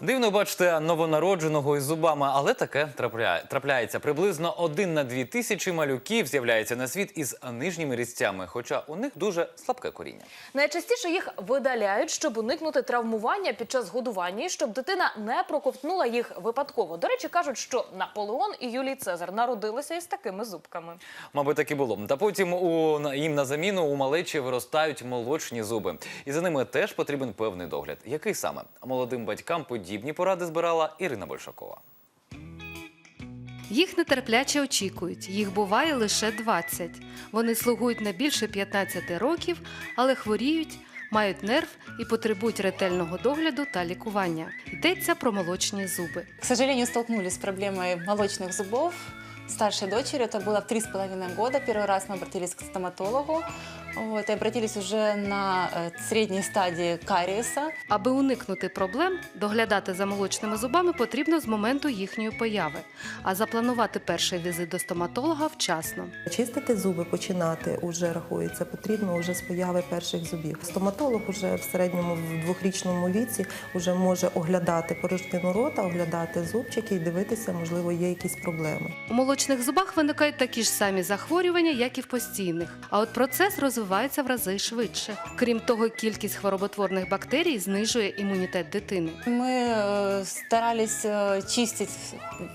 Дивно бачите новонародженого із зубами, але таке трапляє- трапляється. Приблизно один на дві тисячі малюків з'являється на світ із нижніми різцями, хоча у них дуже слабке коріння. Найчастіше їх видаляють, щоб уникнути травмування під час годування, і щоб дитина не проковтнула їх випадково. До речі, кажуть, що Наполеон і Юлій Цезар народилися із такими зубками. Мабуть, так і було. Та потім у їм на заміну у малечі виростають молочні зуби, і за ними теж потрібен певний догляд. Який саме молодим батькам подібні поради збирала Ірина Большакова. Їх нетерпляче очікують. Їх буває лише 20. Вони слугують не більше 15 років, але хворіють, мають нерв і потребують ретельного догляду та лікування. Йдеться про молочні зуби. К сожалению, столкнулись с проблемой молочных зубов. Старшей дочери это было в три с половиной года. Первый раз мы обратились к стоматологу. Вот, и обратились уже на э, средней стадии кариеса. Аби уникнути проблем, доглядати за молочними зубами потрібно з моменту їхньої появи, а запланувати перший візит до стоматолога вчасно. Чистити зуби починати уже рахується потрібно уже з появи перших зубів. Стоматолог уже в середньому в двохрічному віці вже може оглядати порожнину рота, оглядати зубчики і дивитися, можливо, є якісь проблеми. У молочних зубах виникають такі ж самі захворювання, як і в постійних. А от процес розвивається в рази швидше. Крім того, кількість хвороботворних бактерій знижує імунітет дитини. Мы э, старались э, чистить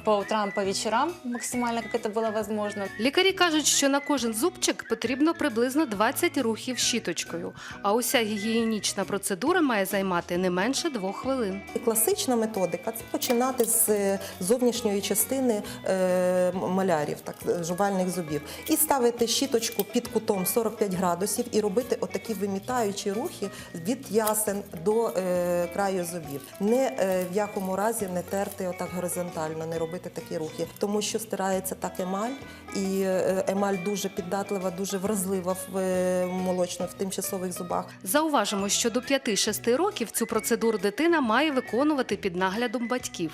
по утрам, по вечерам максимально, как это было возможно. Лікарі кажуть, що на кожен зубчик потрібно приблизно 20 рухів щіточкою, а уся гігієнічна процедура має займати не менше двох хвилин. І Класична методика це починати з е, зовнішньої частини е, малярів, так е, жувальних зубів, і ставити щіточку під кутом 45 градусів і робити отакі вимітаючі рухи від ясен до е, краю зубів. Не е, в якому разі не терти отак горизонтально, не робити такі рухи, тому що стирається так емаль, і е, емаль дуже піддатлива, дуже вразлива в е, молочно в тимчасових зубах. Зауважимо, що до 5-6 років цю процедуру дитина має виконувати під наглядом батьків.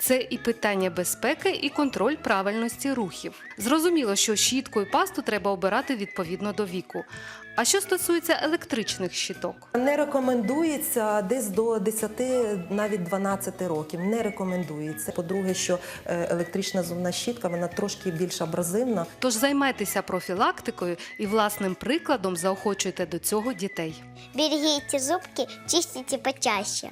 Це і питання безпеки, і контроль правильності рухів. Зрозуміло, що щітку і пасту треба обирати відповідно до віку. А що стосується електричних щиток, Не рекомендується десь до 10, навіть 12 років. Не рекомендується. По-друге, що е, електрична зубна щітка вона трошки більш абразивна. Тож займайтеся профілактикою і власним прикладом заохочуйте до цього дітей. Берегіть зубки, чистіть почаще.